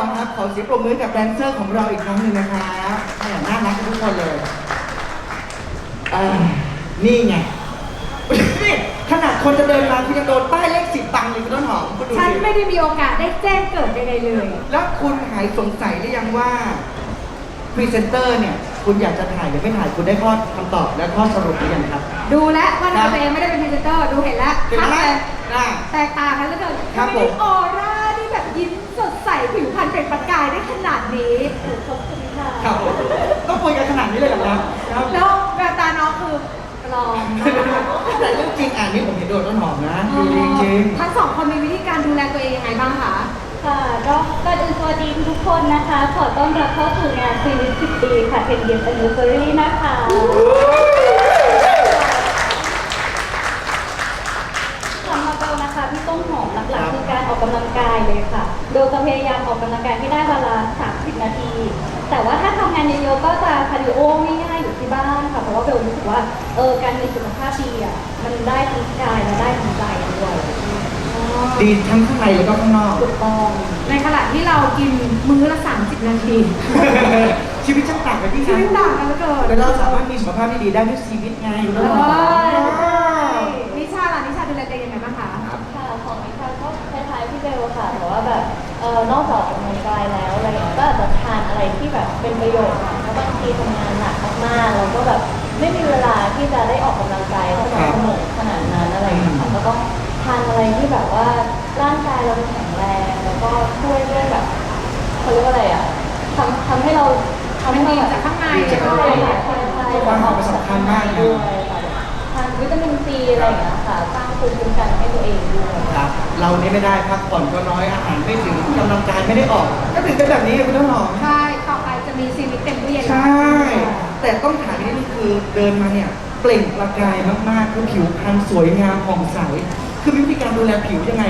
อนครับ ขอเสียงปรบมือกับแดนเซอร์ของเราอีกครั้งหนึ่งนะครับแหมน่ารักกันทุกคนเลยอ่านี่ไง นี่ขนาดคนจะเดินมาคุณยังโดนป้ายเลขสิบตังค์เลยคุณต้นหอมคุณดูฉันสิไม่ได้มีโอกาสได้แจ้งเกิดใดๆเลย แล้วคุณหายสงสัยหรือยังว่าพรีเซนเตอร์เนี่ย คุณอยากจะถ่ายหรือไม่ถ่ายคุณได้ข้อคำตอบและข้อสรุปหรือยังครับ ดูแล้วว่าครับตัวเองไม่ได้เป็นพรีเซนเตอร์ดูเห็นแล้วเห็นชัดไหมเลยอ่าแตกต่างกันเหลือเกินครับไม่ผได้มออร่าที่แบบยิ้มสดใส ผิวพรรณเปล่งประกายได้ขนาดนี้ขอบคุณค่ะครับผมต้องคุยกันขนาดนี้เลยเหรอครับครับแล้วแววตาน้องคือปลอมแต่เรื่องจริงอ่านนี่ผมเห็นโดนต้นหอมนะดูดีจริงทั้งสองคนมีวิธีการดูแลตัวเองยังไงบ้างคะค่ะก็ก่อนอื่นสวัสดีทุกคนนะคะ ขอต้อนรับเข้าสู่งานซีรีส์10ปีค่ะเป็นเยียม a n n i v e r s a r y นะคะสำหรับเรานะคะพี่ต้นหอมหลักๆคือการ ออกกำลังกายเลยค่ะ โดยจะพยายามออกกำลังกายให้ได้วันละ30 นาที แต่ว่าถ้าทำงานเยอะๆก็จะคาร์ดิโอง่ายๆอยู่ที่บ้านค่ะเพราะว่าเบลรู้สึกว่าเออการมีสุขภาพดีอะมันได้ทั้งกายและได้ทั้งใจด้วยดีทั้งข้างในแล้วก็ข้างนอกถูกต้องในขณะที่เรากินมื้อละ 30 นาที ชีวิตช่างต่างกันที่ชีวิตต่างกันเหลือเกินแต่เราสามารถมีสุขภาพที่ดีได้ด้วยชีวิตไงคุณต้นหอมนิชาล่ะนิชาดูแลตัวเองยังไงบ้างคะครับค่ะของนิชาก็คล้ายๆพี่เบลค่ะแต่ว่าแบบ เออนอกจากออกกำลังกายแล้วอะไรอย่างเงี้ยก็อาจจะทานอะไรที่แบบเป็นประโยชน์ค่ะเพราะบางทีทำงานหนักมากๆแล้วก็แบบไม่มีเวลาที่จะได้ เรานี่ไม่ได้พักผ่อนก็น้อยอาหารไม่ถึงกำลังกายไม่ได้ออก ก็ถึงเป็นแบบนี้คุณต้นหอมใช่ ต่อไปจะมีซีวิตเต็มตู้เย็นใช่ แต่ต้องถามนิดนึงคือเดินมาเนี่ยเปล่งประกายมากๆคือผิวพรรณสวยงามผ่องใส คือมีวิธีการดูแลผิวยังไง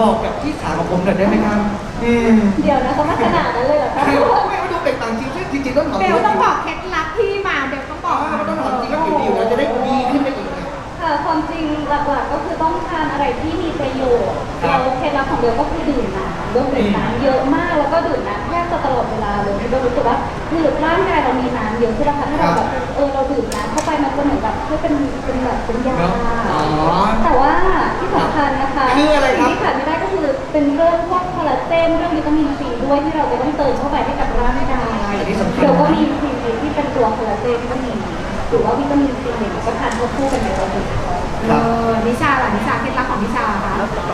บอกกับพี่สาวของผมหน่อยได้ไหมครับอืมเดี๋ยวนะคะมาขนาดนั้นเลยเหรอคะคือไม่ว่าดูเป็นต่างจริงซึ่งจริงๆต้นหอมเบลต้องบอกเคล็ดลับที่มาเบลต้องบอ๋ออกต้นหอมจริงก็ผิวดีอยู่แล้วจะได้ดีขึ้นไปอีกนะค่ะความจริง หลักๆก็คือต้องทานอะไรที่มีประโยชน์ครัเราบเคล็ดลับของเบลก็คือดื่มน้ำเบลดื่มน้ำเยอะมากแล้วก็ดื่มน้ำแทบจะตลอดเวลาเลยเบลรู้สึกว่าคือร่างกายเรามีน้ำเยอะใช่ไหมคะถ้าเราแบบเออเราดื่มน้ำเข้าไปมันก็เหมือนแบบเพื่อเป็นเป็นแบบเป็นยาอ๋อ แต่ว่าที่สำคัญนะคะคืออะไรครับ สิ่งที่ขาดไม่ได้ก็คือเป็นเรื่องพวกคอลลาเจนเรื่องวิตามินซีด้วยที่เราจะต้องเติมเข้าไปให้กับร่างกายอันนี้สำคัญเดี๋ยวก็มีวิตามินซีที่เป็นตัวคอลลาเจนก็มี หรือว่าวิตามินซีเนี่ยก็ทานควบคู่กันไปเลยเออนิชาล่ะนิชาเคล็ดลับของนิชาค่ะ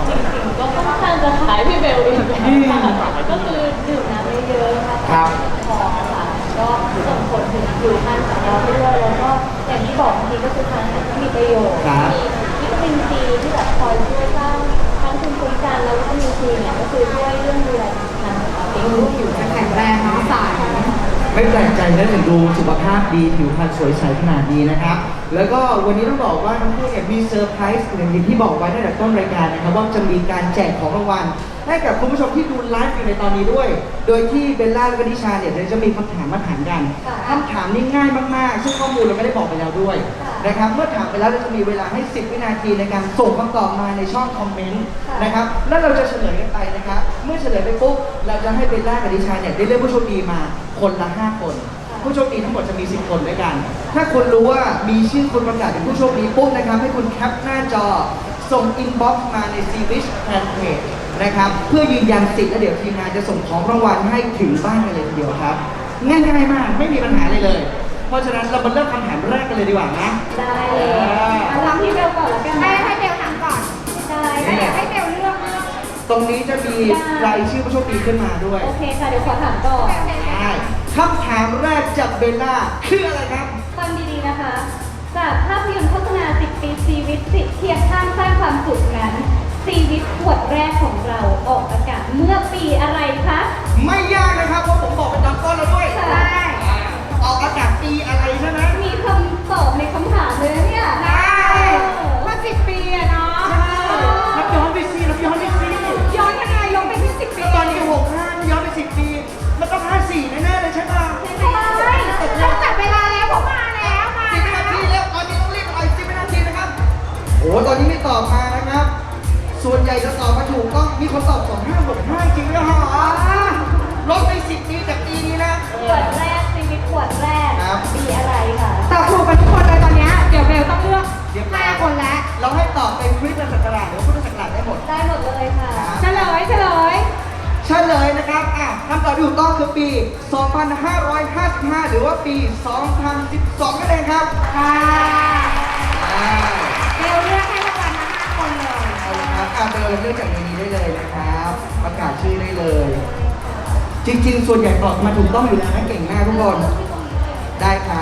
จริงๆก็ค่อนข้างจะขายพี่เบลอีกแล้วค่ะก็คือดื่มน้ำเยอะๆนะคะครับพอค่ะก็ส่งผลถึงผิวพรรณของเราด้วยแล้วก็อย่างที่บอกบางทีก็คือทานอาหารที่มีประโยชน์ครับมีวิตามินซีที่แบบคอยช่วยสร้างทั้งภูมิคุ้มกันแล้ววิตามินซีเนี่ยก็คือช่วยเรื่องดูแลผิวพรรณของเราเองรู้ผิวจะแข็งแรงเนาะใสไม่แปลกใจนะถึงดูสุขภาพ ดีผิวพรรณสวยใสขนาดนี้นะครับ แล้วก็วันนี้ต้องบอกว่าน้องพูดเนี่ยมีเซอร์ไพรส์อย่างที่บอกไว้ตั้งแต่ต้นรายการนะครับว่าจะมีการแจกของรางวัลให้กับคุณผู้ชมที่ดูไลฟ์อยู่ในตอนนี้ด้วย โดยที่เบลล่าและก็นิชาเนี่ยเดี๋ยวจะมีคำถามมาถามกันคำถามนี้ง่ายมากๆ ซึ่งข้อมูลเราไม่ได้บอกไปแล้วด้วยนะครับ เมื่อถามไปแล้วเราจะมีเวลาให้ 10 วินาทีในการส่งคำตอบมาในช่องคอมเมนต์นะครับ แล้วเราจะเฉลยกันไปนะครับ เมื่อเฉลยไปปุ๊บ เราจะให้เบลล่ากับนิชาเนี่ยได้เลือกผู้โชคดีมาคนละ 5 คน ผู้โชคดีทั้งหมดจะมี 10 คนด้วยกัน ถ้าคุณรู้ว่ามีชื่อคุณประกาศเป็นผู้โชคดีปุ๊บนะครับ ให้คุณแคปหน้าจอ ส่งอินบ็อกซ์มาในซีรีส์แฟนเพจนะครับ เพื่อยืนยันสิทธิ์และเดี๋ยวทีมงานจะส่งของรางวัลให้ถึงบ้านกันเลยทีเดียวครับ ง่ายๆมากไม่มีปัญหาเลยเลย เพราะฉะนั้นเรามาเริ่มคำถามแรกกันเลยดีกว่านะ ได้เลยเอาทำพี่เบลก่อนแล้วกันให้นะให้เบลถามก่อนได้ให้ให้เบลเลือกเลือกตรงนี้จะมีรายชื่อผู้โชคดีขึ้นมาด้วย โอเคค่ะเดี๋ยวขอถามก่อน ได้ คำถามแรกจากเบลล่าคืออะไรครับ ฟังดีๆนะคะ จากภาพยนตร์โฆษณา 10 ปีชีวิตสิเคียบข้างสร้างความสุขนั้นชีวิตขวดแรกของ ขวดแรกชีวิตขวดแรกครับ มีอะไรค่ะ ตอบถูกกันทุกคนเลยตอนเนี้ยเดี๋ยวเบลต้องเลือกเรียบร้อยห้าคนแล้วเราให้ตอบเป็นคริสต์ศักราชหรือพุทธศักราชได้หมด ได้หมดเลยค่ะ เฉลยเฉลย เฉลยนะครับอะคำตอบที่ถูกต้องคือปี 2555 หรือว่าปี 2012นั่นเองครับค่ะอ่าเบลเลือกให้รางวัลมาห้าคนเลย เอาละครับอะเบลเลือกจากในนี้ได้เลยนะครับ ประกาศชื่อได้เลย จริงๆ ส่วนใหญ่ตอบมาถูกต้องอยู่แล้วนะเก่งมากทุกคน ได้ครับ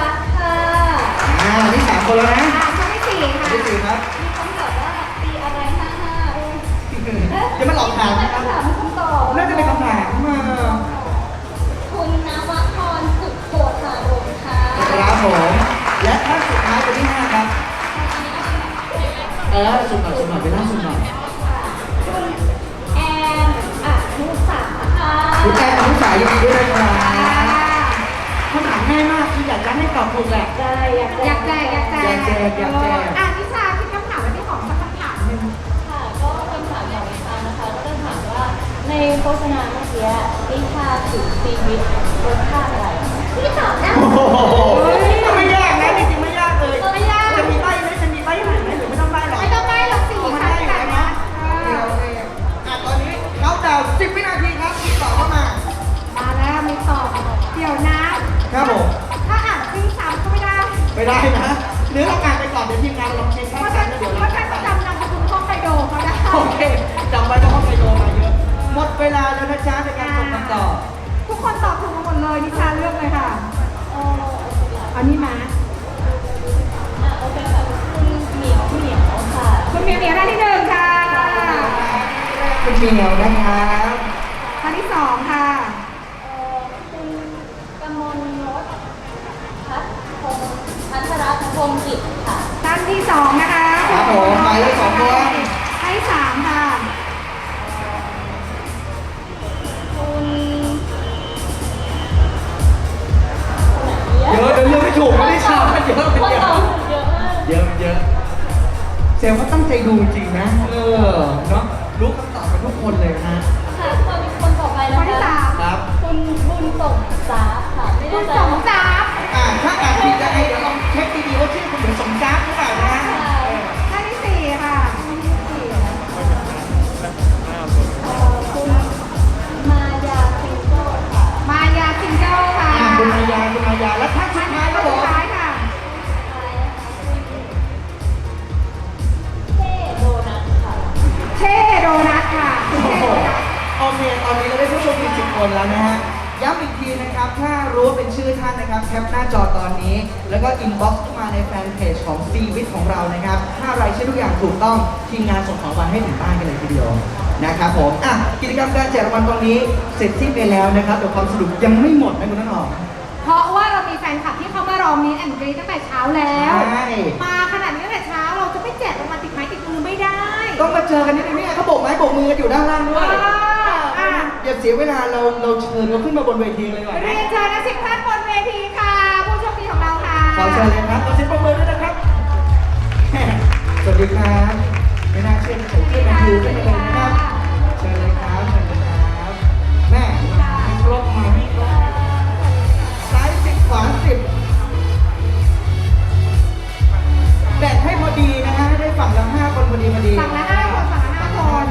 วิวัฒน์ค่ะอ่านี่สามคนแล้วนะอ่าคนที่สี่ค่ะที่สี่ครับมีคำตอบว่าปีอะไรห้าห้าเอ้ยเดี๋ยวมันหลอกถามนะครับถามคำตอบน่าจะเป็นคำถามมาคุณนวพรสุดโขดหารมค่ะครับผมและท่านสุดท้ายคนที่ห้าครับเออสุ่มหน่อยสุ่มหน่อยไปนั่งสุ่มหน่อยคุณแอนอนุสาค่ะ คุณแอนอนุสายินดีด้วยนะครับอ่าคำถาม ง่ายมากคืออยากจะให้ตอบถูกแหละได้อยากอยากแจกอยากแจกอยากแจกอยากแจก อะนิ เหมียวนะครับท่านที่สองค่ะเอ่อคุณกมลรสพัฒพงศ์พัทรพงศ์กิจค่ะ ท่านที่สองนะคะครับผมหมายเลขสองคนท่านที่สามค่ะ คุณเยอะเดี๋ยวเลือกไม่ถูกไม่ได้ชาเยอะคนเยตออะบถูกเยอะมาก เยอะเยอะเซลเขาตั้งใจดูจริงนะ เออ เนาะรู้ คำตอบกันทุกคนเลยนะฮะค่ะคนคนต่อไปนะคนที่คะสามครับคุณบุญส่งสาค่ะ ไม่คุแน่ณใจสมจับอ่าถ้าอ่านผิดยังไงเดี๋ยวลองเช็คดีๆว่าชื่อคุณเหมือนสมจักหรือเปล่านะท่านที่สี่ค่ะเอ่อคุณมายาซิงเกิลค่ะ มายาซิงเกิลค่ะอ่าคุณมายา แล้วก็อินบ็อกซ์เข้ามาในแฟนเพจของซีวิทของเรานะครับถ้ารายชื่อทุกอย่างถูกต้องทีมงานส่งของรางวัลให้ถึงบ้านกันเลยทีเดียวนะครับผมอะกิจกรรมการแจกรางวัลตรงนี้เสร็จสิ้นไปแล้วนะครับแต่ความสนุกยังไม่หมดนะคุณน้องหอม เพราะว่าเรามีแฟนคลับที่เข้ามารอมีแอนด์กรีตั้งแต่เช้าแล้ว ใช่ มาขนาดนี้ตั้งแต่เช้าเราจะไม่แจกรางวัลติดไม้ติดมือไม่ได้ต้องมาเจอกันนิดนึงเนี่ยเขาโบกไม้โบกมือกันอยู่ด้านล่างด้วยอ่าอ่าอย่าเสียเวลาเราเราเชิญเขาขึ้นมาบนเวทีเลยก่อนเรีนะยนเชิญนะสิบท่านบนเวทีค่ะผู้โชคดีข องเราค่ะขอเชิญเลยครับขอเสียงปรบมือด้วยนะครับ สวัสดีครับไม่น่าเชื่อใส่เสื้อแมนยูได้เลยนะครับเชิญเลยครับเชิญเลยครับแม่มาให้ครบมาให้ครบซ้ายสิบขวาสิบแบ่งให้พอดีนะฮะได้ฝั่งละห้าคนพอดีพอดี ฝั่งละห้าคนฝั่งละห้าคน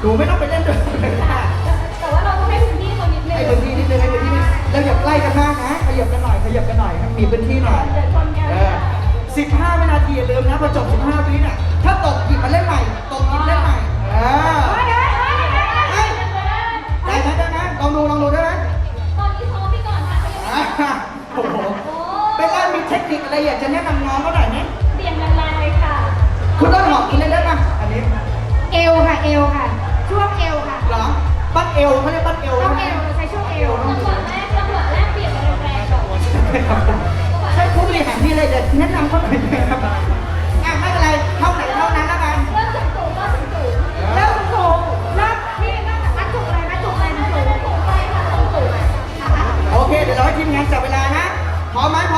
หนูไม่ต้องไปเล่นด้วยเบลล่าแต่ว่าเราต้องให้พื้นที่เขานิดนึงให้พื้นที่นิดนึงให้พื้นที่นิดนึงเราอย่าใกล้กันมากนะขยับกันหน่อยขยับกันหน่อยให้มีพื้นที่หน่อยเดี๋ยวชนกัน เออ15วินาทีอย่าลืมนะพอจบ 15วิน่ะถ้าตกหยิบมาเล่นใหม่ตกหยิบเล่นใหม่เออเฮ้ยเฮ้ยเฮ้ยเฮ้ยเฮ้ยได้ไหมได้ไหมลองดูลองดูได้ไหมตอนนี้ซ้อมไปก่อนค่ะเขายังไม่อ่าโอ้โหเป็นการมีเทคนิคอะไรอยากจะแนะนำน้องเขาหน่อยไหม วเขาเรียกปั้นเอวช่วงใช่เอไหมวเราใช้ช่วงเอวจังหวะแรกจังหวะแรกเปลี่ยนแรงๆก่อนใช่ผู้บริหารที่อะไรจะแนะนำเขาหน่อยไหมครับอะไม่เป็นไรเท่าไหนเท่านั้นแล้วกันเริ่มจากสูงก็ถึงสูงเริ่มสูงเริ่มนี่เริ่มจากมัดจุกเลยมัดจุกเลยมัดจุกสูงไปค่ะสูงสูงโอเคเดี๋ยวเราให้ทีมงานจับเวลานะพร้อมไหมพร้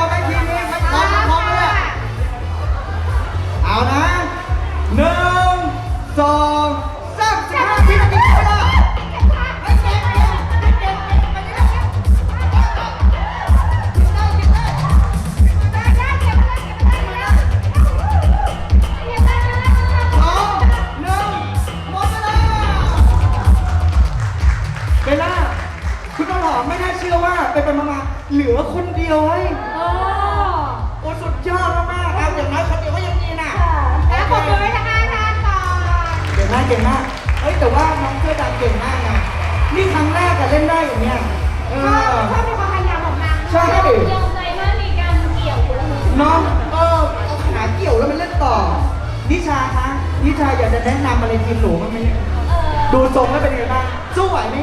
อม นิชาอยากจะแนะนำอะไรทีมหนูบ้างไหมเนี่ยเออดูทรงแล้วเป็นยังไงบ้างสู้ไหวไหม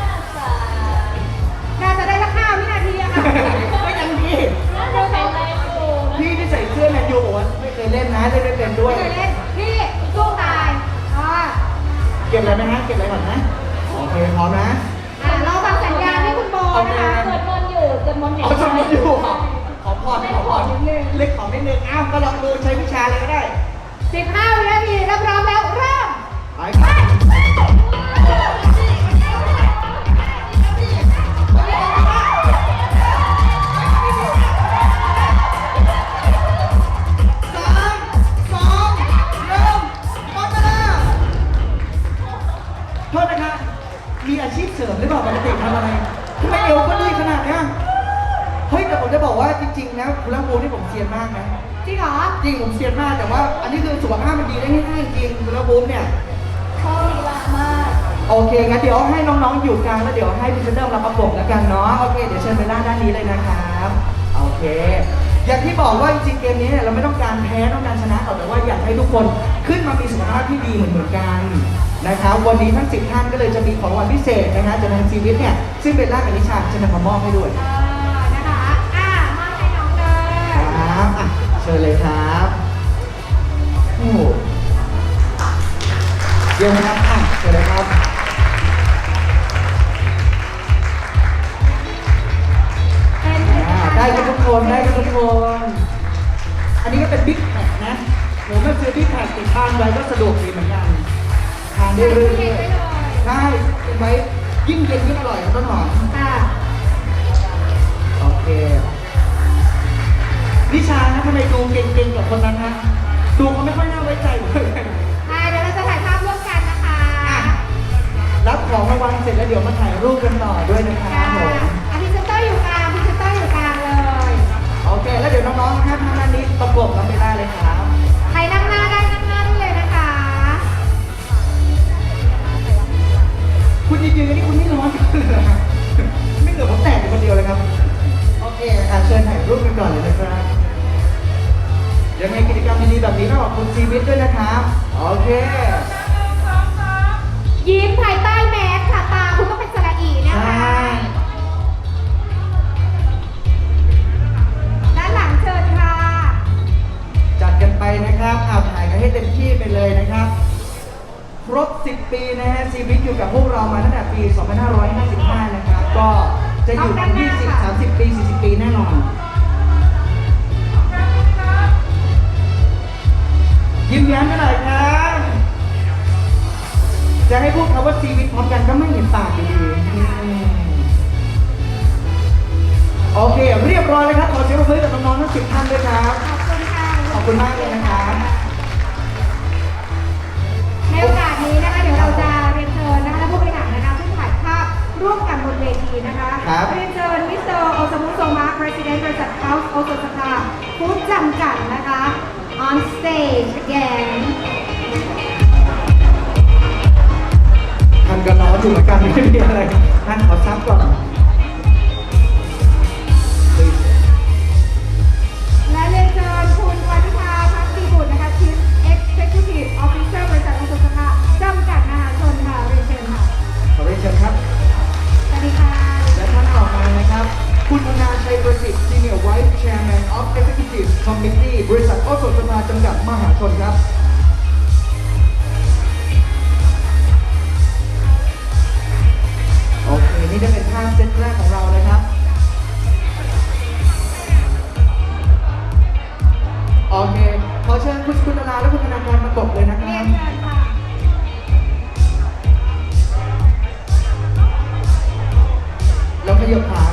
น่าจะน่าจะได้สักห้าวินาทีอะค่ะก็ยังดีน่าจะแข็งแรงอยู่นะพี่ที่ใส่เสื้อแมนยูบอกว่าไม่เคยเล่นนะเล่นไม่เป็นด้วย ไม่เคยเล่นพี่สู้ตายอ่าเก็บอะไรไหมฮะเก็บอะไรก่อนนะโอเคพร้อมนะอ่าเราฟังสัญญาณที่คุณโบนะคะเกิดมนต์อยู่เกิดมนต์เห็นเอาสมุดอยู่ขอพรขอพรเล็กของนิดนึงอ้าวก็ลองดูใช้วิชาเลยก็ได้15วินาที ถ้าพร้อมแล้วเริ่มไปครับสามสองเริ่มหมดเวลาโทษนะคะมีอาชีพเสริมหรือเปล่าปกติทำอะไรทำไมเอวก็ดีขนาดเนี้ยเฮ้ยแต่ผมจะบอกว่าจริงๆนะคุณลังโูนี่ผมเซียนมากนะ จริงเหรอจริงผมเซียนมากแต่ว่า อันนี้คือสุขภาพมันดีได้ง่ายๆจริงคุณลังโูเนี่ยเขาลีลามากโอเคงั้นเดี๋ยวให้น้องๆอยู่กลางแล้วเดี๋ยวให้พิซเตอร์มาประกบแล้วกันเนาะโอเคเดี๋ยวเชิญไปด้านด้านนี้เลยนะครับโอเค อย่างที่บอกว่าจริงๆเกมนี้เนี่ยเราไม่ต้องการแพ้ต้องการชนะหรอกแต่ว่าอยากให้ทุกคนขึ้นมามีสุขภาพที่ดีเหมือนเหมือนๆกันนะครับวันนี้ทั้ง 10 ท่านก็เลยจะมีของรางวัลพิเศษนะฮะจากทางซีวิตเนี่ยซึ่งเป็นล่ากับนิชาจะนำมามอบให้ด้วย ชิญเลยครับโอ้โหเยี่ยมครับอะเชิญเลยครับเป็นผลิตอ่าภัณฑ์ได้กันทุกคนได้กันทุกคน อันนี้ก็เป็นบิ๊กแพ็คนะผมก็ซื้อบิ๊กแพ็คติดทานไว้ก็สะดวกดีเหมือนกันทานได้เรื่อยๆใช่เก็บไว้ยิ่งเย็นยิ่งอร่อยครับต้นหอมค่ะโอเค นิชานะทำไมดูเก่งๆกับคนนั้นฮะดูเขาไม่ค่อยน่าไว้ใจเลยอ่าเดี๋ยวเราจะถ่ายภาพร่วมกันนะคะอะรับของรางวัลเสร็จแล้วเดี๋ยวมาถ่ายรูปกันต่อด้วยนะครับค่ะผมอะพรีเซนเตอร์อยู่กลางพรีเซนเตอร์อยู่กลางเลย โอเค แล้วเดี๋ยวน้องๆนะครับ ครับครบ 10 ปีนะฮะชีวิตอยู่กับพวกเรามาตั้งแต่ปี 2555 นะครับ ก็จะอยู่กัน20 30 ปี 40 ปีแน่นอน ยิ้มแย้มกันหน่อยครับ จะให้พูดคำว่าชีวิตพร้อมกันก็ไม่เห็นปากอยู่ดีอืมโอเค เรียบร้อยแล้วครับ ขอเสียงปรบมือกับน้องๆทั้งสิบท่านด้วยครับ ขอบคุณค่ะขอบคุณมากเลยนะครับใน โอกาสนี้นะคะเดี๋ยวเราจะเรียนเชิญนะคะและผู้บริหารนะคะซึ่งถ่ายภาพร่วมกันบนเวทีนะคะครับ เรียนเชิญมิสเตอร์โอซามุโซมะ President บริษัท House โอโซสภาฟู้ดจำกัดนะคะ on stage again ท่านก็ร้อนอยู่เหมือนกันไม่มีอะไรท่านขอซับก่อน ครับคุณธนาชัยประสิทธิ์ Senior Vice Chairman of Executive Committee บริษัทโอสถสภาจำกัดมหาชนครับโอเค นี่จะเป็นภาพเซตแรกของเรานะครับ โอเคขอเชิญคุณคุณธนาและคุณธนาการประกบเลยนะคเรีรัยบนเชิญค่ะแล้วขยับขา